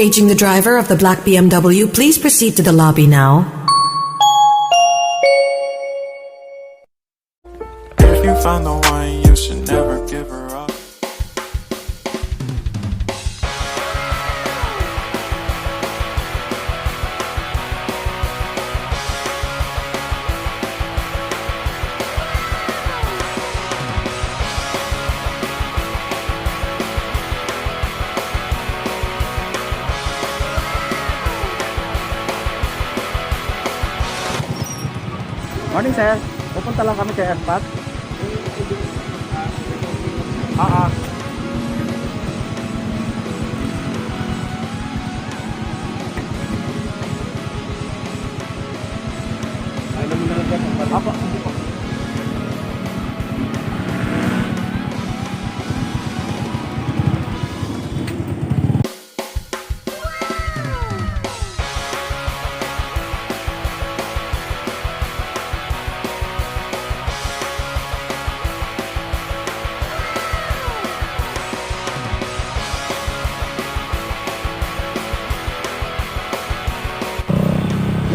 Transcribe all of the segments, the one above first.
Paging the driver of the black BMW, please proceed to the lobby now. If you find the one, you should never give her Morning, sir. Pupunta lang kami kay Airpot.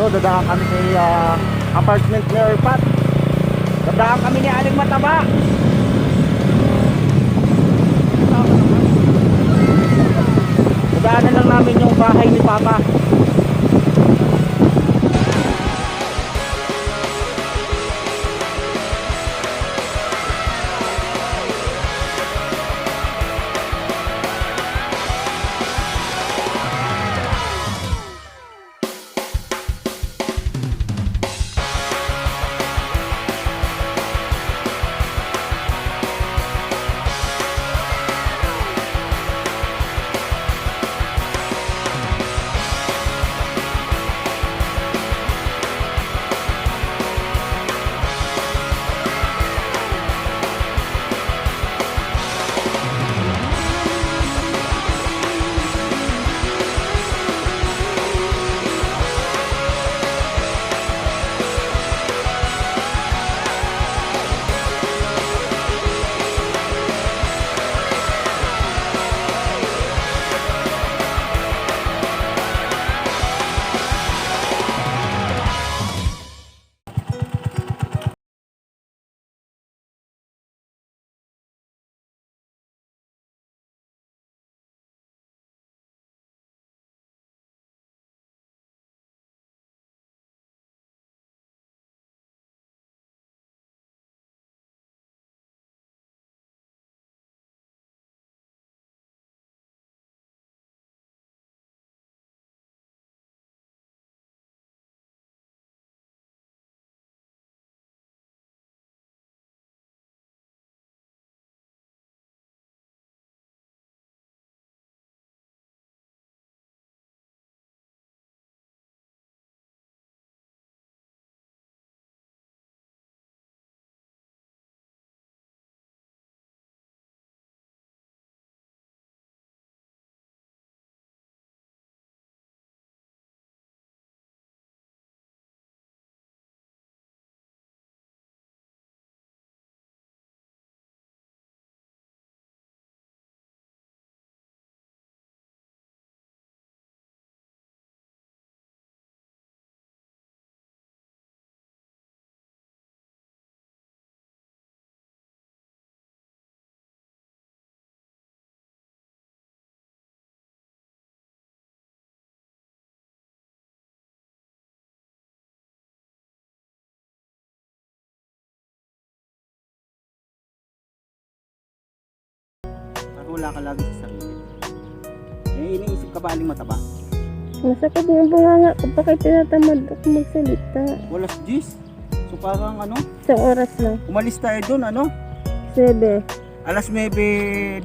No, dadaan kami kay ah, apartment ni Airpot. Dadaan kami ni Aling Mataba. Dadaanan lang namin yung bahay ni Papa. Wala ka lagi sa sarili. Eh, iniisip ka ba Aling Mataba? Masakit yung bunganga ko pa kaya tinatamad ako magsalita. Walas G's. So parang ano, Isang oras lang. umalis tayo doon ano, Sebe. alas 9.19.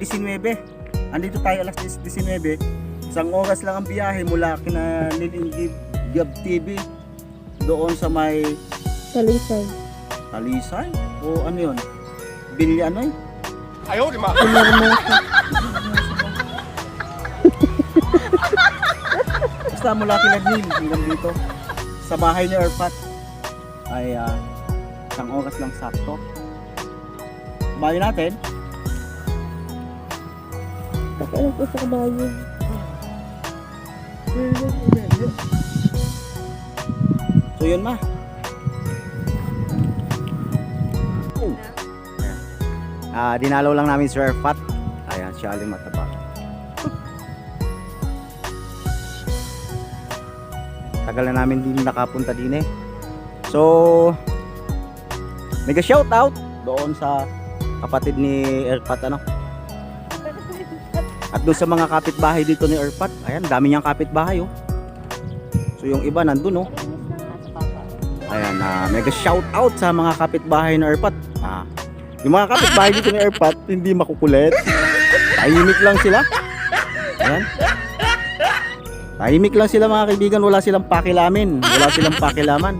Andito tayo alas 19. Isang oras lang ang biyahe mula kina Nilingib Gab TV doon sa may Talisay. Talisay o ano yun? Bilya ano yun? Pinarmosa. Basta mula kina Neil hanggang dito sa bahay ni Erpat ay ah, isang oras lang sakto. Bayo natin, Pakialam ko sa kabayo. So yun ma. Ah, dinalaw lang namin si Sir Fat. Ayan, si Aling Mataba. Tagal na namin din nakapunta din eh. So, mega shout out doon sa kapatid ni Erpat ano. At doon sa mga kapitbahay dito ni Erpat. Ayan, dami niyang kapitbahay oh. So yung iba nandun oh. Ayan, na mega shout out sa mga kapitbahay ng Erpat. Ah, yung mga kapitbahay dito ni Erpat, hindi makukulit. Tahimik lang sila. Ayan. Tahimik lang sila mga kaibigan, wala silang pakilamin, wala silang pakilaman.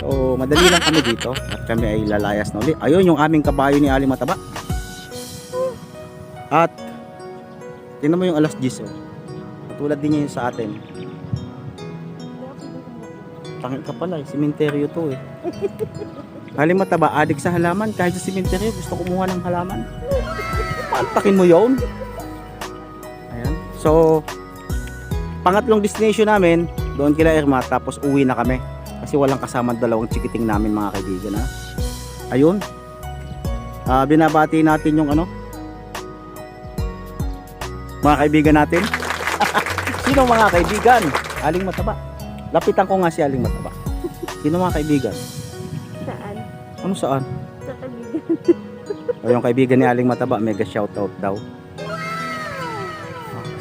So, madali lang kami dito at kami ay lalayas na ulit. Ayun yung aming kabayo ni Ali Mataba. At tingnan mo yung alas 10 oh. Katulad din yung sa atin. Tangin ka pala eh. Simenteryo to eh. Halim mataba, adik sa halaman. Kahit sa simenteryo, gusto kumuha ng halaman. Palpakin mo yon. Ayan. So, pangatlong destination namin, doon kila Irma, tapos uwi na kami. Kasi walang kasama dalawang chikiting namin mga kaibigan ha. Ayun. Ah, binabati natin yung ano, mga kaibigan natin. Sino mga kaibigan? Aling mataba. Lapitan ko nga si Aling Mataba. Sino mga kaibigan? Ano saan? Sa kaibigan. O yung kaibigan ni Aling Mataba, mega shoutout daw.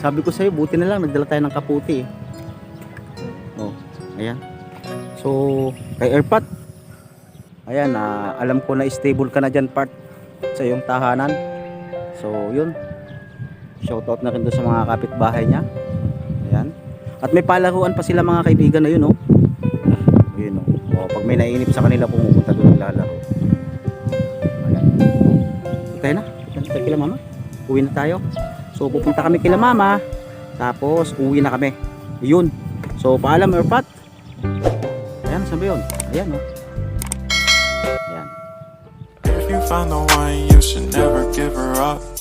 Sabi ko sa'yo, buti na lang, nagdala tayo ng kaputi. Oh, ayan. So, kay Airpat, ayan, ah, alam ko na stable ka na dyan part sa iyong tahanan. So, yun. Shoutout na rin doon sa mga kapitbahay niya. Ayan. At may palaruan pa sila mga kaibigan na yun, oh. Oh pag may nainip sa kanila, pumupunta doon lalaro. Ayan. Tayo na. Tayo kila mama. Uwi na tayo. So, pupunta kami kila mama. Tapos, uwi na kami. Yun. So, paalam, Erpat. Ayan, saan ba yun? Ayan, oh. Ayan. If you find the one, you should never give her up.